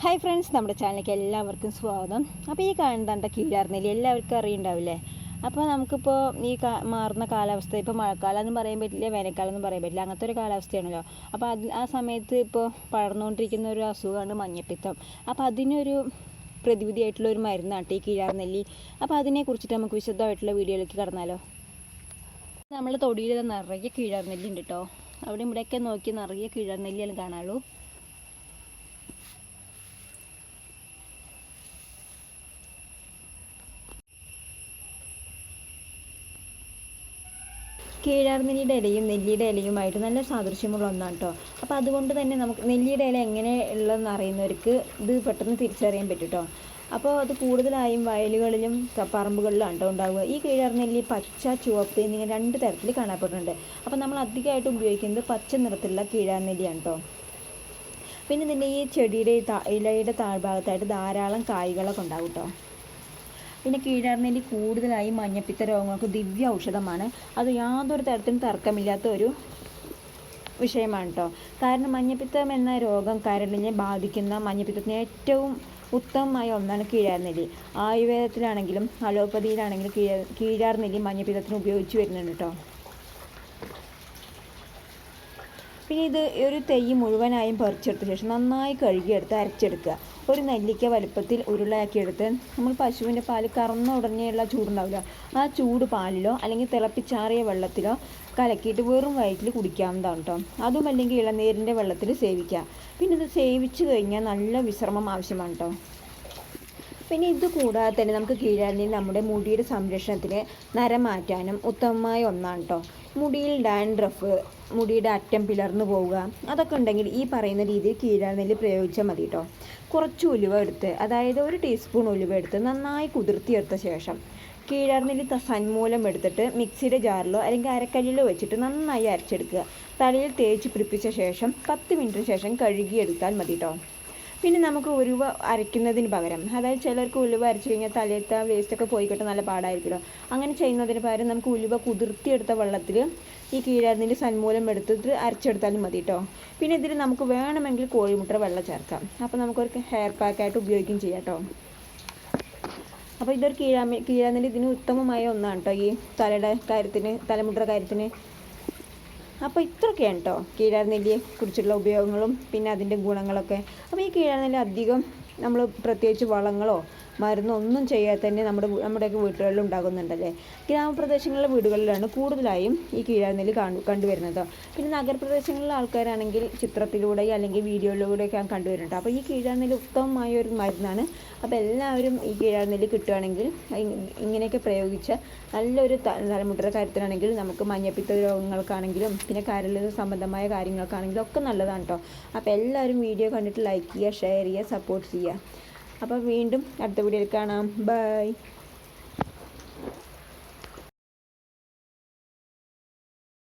Hi friends നമ്മുടെ ചാനലിലേക്ക് എല്ലാവർക്കും സ്വാഗതം. അപ്പോൾ ഈ കണ്ടണ്ട കീഴാർന്നില്ല എല്ലാവർക്കും അറിയുണ്ടാവില്ലേ? അപ്പോൾ നമുക്കിപ്പോൾ ഈ മാറുന്ന കാലാവസ്ഥ ഇപ്പോൾ മഴക്കാലം എന്ന് പറയാൻ പറ്റില്ല വേനൽക്കാലം എന്ന് പറയാൻ പറ്റില്ല അങ്ങനത്തെ ഒരു കാലാവസ്ഥയാണല്ലോ. അപ്പോൾ അത് ആ സമയത്ത് ഇപ്പോൾ പടർന്നുകൊണ്ടിരിക്കുന്ന ഒരു അസുഖമാണ് മഞ്ഞപ്പിത്തം. അപ്പോൾ അതിനൊരു പ്രതിവിധിയായിട്ടുള്ള ഒരു മരുന്നാണ് ഈ കീഴാർനെല്ലി അപ്പോൾ അതിനെക്കുറിച്ചിട്ട് നമുക്ക് വിശദമായിട്ടുള്ള വീഡിയോയിലേക്ക് കടന്നാലോ? നമ്മൾ തൊടിയിൽ നിറയെ കീഴാർനെല്ലി ഉണ്ട് കേട്ടോ അവിടെ ഇവിടെയൊക്കെ നോക്കി നിറയെ കീഴാർനെല്ലിയാണ് കാണാനുള്ളൂ കീഴാർനെല്ലിയുടെ ഇലയും നെല്ലിയുടെ ഇലയുമായിട്ട് നല്ല സാദൃശ്യമുള്ള ഒന്നാണ് കേട്ടോ അപ്പോൾ അതുകൊണ്ട് തന്നെ നമുക്ക് നെല്ലിയുടെ ഇല എങ്ങനെ ഉള്ളതെന്ന് അറിയുന്നവർക്ക് ഇത് പെട്ടെന്ന് തിരിച്ചറിയാൻ പറ്റും കേട്ടോ അപ്പോൾ അത് കൂടുതലായും വയലുകളിലും പറമ്പുകളിലും പറമ്പുകളിലാണ് കേട്ടോ ഉണ്ടാവുക. ഈ കീഴാർനെല്ലി പച്ച ചുവപ്പ് എന്നിങ്ങനെ രണ്ട് തരത്തിൽ കാണപ്പെടുന്നുണ്ട്. അപ്പോൾ നമ്മൾ അധികമായിട്ട് ഉപയോഗിക്കുന്നത് പച്ച നിറത്തിലുള്ള കീഴാർനെല്ലിയാണ് കേട്ടോ പിന്നെ ഇതിന്റെ ഈ ചെടിയുടെ ഇലയുടെ താഴ്ഭാഗത്തായിട്ട് ധാരാളം കായ്കളൊക്കെ ഉണ്ടാവും കേട്ടോ പിന്നെ കീഴാർനെല്ലി കൂടുതലായി മഞ്ഞപ്പിത്ത രോഗങ്ങൾക്ക് ദിവ്യ ഔഷധമാണ് അത് യാതൊരു തരത്തിലും തർക്കമില്ലാത്ത ഒരു വിഷയമാണ് കേട്ടോ കാരണം മഞ്ഞപ്പിത്തം എന്ന രോഗം കരളിനെ ബാധിക്കുന്ന മഞ്ഞപ്പിത്തത്തിന് ഏറ്റവും ഉത്തമമായ ഒന്നാണ് കീഴാർനെല്ലി ആയുർവേദത്തിലാണെങ്കിലും അലോപ്പതിയിലാണെങ്കിലും കീഴ കീഴാർനെല്ലി മഞ്ഞപ്പിത്തത്തിന് ഉപയോഗിച്ച് വരുന്നുണ്ട് കേട്ടോ പിന്നെ ഇത് ഒരു തെയ്യ് മുഴുവനായും പറിച്ചെടുത്ത ശേഷം നന്നായി കഴുകിയെടുത്ത് അരച്ചെടുക്കുക. ഒരു നെല്ലിക്ക വലുപ്പത്തിൽ ഉരുളയാക്കിയെടുത്ത് നമ്മൾ പശുവിന്റെ പാൽ കറന്ന ഉടനെയുള്ള ചൂടുണ്ടാവില്ല. ആ ചൂട് പാലിലോ അല്ലെങ്കിൽ തിളപ്പിച്ചാറിയ വെള്ളത്തിലോ കലക്കിയിട്ട് വെറും വയറ്റിൽ കുടിക്കാവുന്നതാണ് കേട്ടോ അതും അല്ലെങ്കിൽ ഇളനീരിന്റെ വെള്ളത്തിൽ സേവിക്കുക. പിന്നെ ഇത് സേവിച്ച് കഴിഞ്ഞാൽ നല്ല വിശ്രമം ആവശ്യമാണ് കേട്ടോ പിന്നെ ഇത് കൂടാതെ തന്നെ നമുക്ക് കീഴാനിൽ നമ്മുടെ മുടിയുടെ സംരക്ഷണത്തിന് നരം മാറ്റാനും ഉത്തമമായ ഒന്നാണ് കേട്ടോ മുടിയിൽ ഡാൻഡ്രഫ് മുടിയുടെ അറ്റം പിളർന്നു പോവുക അതൊക്കെ ഉണ്ടെങ്കിൽ ഈ പറയുന്ന രീതിയിൽ കീഴാനെല്ലി പ്രയോഗിച്ചാൽ മതി കേട്ടോ കുറച്ച് ഉലുവ എടുത്ത് അതായത് ഒരു ടീസ്പൂൺ ഉലുവ എടുത്ത് നന്നായി കുതിർത്തിയെടുത്ത ശേഷം കീഴാർനെല്ലി സന്മൂലം എടുത്തിട്ട് മിക്സിയുടെ ജാറിലോ അല്ലെങ്കിൽ അരക്കല്ലിലോ വെച്ചിട്ട് നന്നായി അരച്ചെടുക്കുക. തലയിൽ തേച്ച് പിടിപ്പിച്ച ശേഷം പത്ത് മിനിറ്റിന് ശേഷം കഴുകിയെടുത്താൽ മതി കേട്ടോ പിന്നെ നമുക്ക് ഉലുവ അരയ്ക്കുന്നതിന് പകരം അതായത് ചിലർക്ക് ഉലുവ അരച്ചു കഴിഞ്ഞാൽ തലയത്തെ വേസ്റ്റൊക്കെ പോയി കിട്ടാൻ നല്ല പാടായിരിക്കുമല്ലോ. അങ്ങനെ ചെയ്യുന്നതിന് പകരം നമുക്ക് ഉലുവ കുതിർത്തിയെടുത്ത വെള്ളത്തിൽ ഈ കീഴാതിന്റെ സന്മൂലം എടുത്തിട്ട് അരച്ചെടുത്താലും മതി കേട്ടോ പിന്നെ ഇതിൽ നമുക്ക് വേണമെങ്കിൽ കോഴിമുട്ട വെള്ളം ചേർക്കാം. അപ്പോൾ നമുക്കൊരു ഹെയർ പാക്കായിട്ട് ഉപയോഗിക്കുകയും ചെയ്യാം കേട്ടോ അപ്പോൾ ഇതൊരു കീഴാമ കീഴാന്നിന്റെ ഇതിന് ഉത്തമമായ ഒന്നാണ് കേട്ടോ ഈ തലയുടെ കാര്യത്തിന് തലമുട്ടയുടെ കാര്യത്തിന് അപ്പോൾ ഇത്രയൊക്കെയാണ് കേട്ടോ കീഴാർനെല്ലിയെ കുറിച്ചുള്ള ഉപയോഗങ്ങളും പിന്നെ അതിന്റെ ഗുണങ്ങളൊക്കെ. അപ്പോൾ ഈ കീഴാർനെല്ലി അധികം നമ്മൾ പ്രത്യേകിച്ച് വളങ്ങളോ മരുന്നോ ഒന്നും ചെയ്യാതെ തന്നെ നമ്മുടെ നമ്മുടെയൊക്കെ വീടുകളിൽ ഉണ്ടാകുന്നുണ്ടല്ലേ? ഗ്രാമപ്രദേശങ്ങളിലെ വീടുകളിലാണ് കൂടുതലായും ഈ കീഴാർനെല്ലി കാണു കണ്ടുവരുന്നത്. പിന്നെ നഗരപ്രദേശങ്ങളിലെ ആൾക്കാരാണെങ്കിൽ ചിത്രത്തിലൂടെ അല്ലെങ്കിൽ വീഡിയോയിലൂടെയൊക്കെയാണ് കണ്ടുവരുന്നുണ്ട്. അപ്പോൾ ഈ കീഴാർനെല്ലി ഉത്തമമായ ഒരു മരുന്നാണ്. അപ്പോൾ എല്ലാവരും ഈ കീഴാർനെല്ലി കിട്ടുകയാണെങ്കിൽ ഇങ്ങനെയൊക്കെ പ്രയോഗിച്ച നല്ലൊരു തലമുട്ടയുടെ കാര്യത്തിലാണെങ്കിൽ നമുക്ക് മഞ്ഞപ്പിത്ത രോഗങ്ങൾക്കാണെങ്കിലും പിന്നെ കരൽ സംബന്ധമായ കാര്യങ്ങൾക്കാണെങ്കിലും ഒക്കെ നല്ലതാണ് കേട്ടോ. അപ്പോൾ എല്ലാവരും വീഡിയോ കണ്ടിട്ട് ലൈക്ക് ചെയ്യുക ഷെയർ ചെയ്യുക സപ്പോർട്ട് ചെയ്യുക. അപ്പോൾ വീണ്ടും അടുത്ത വീഡിയോയിൽ കാണാം. ബൈ.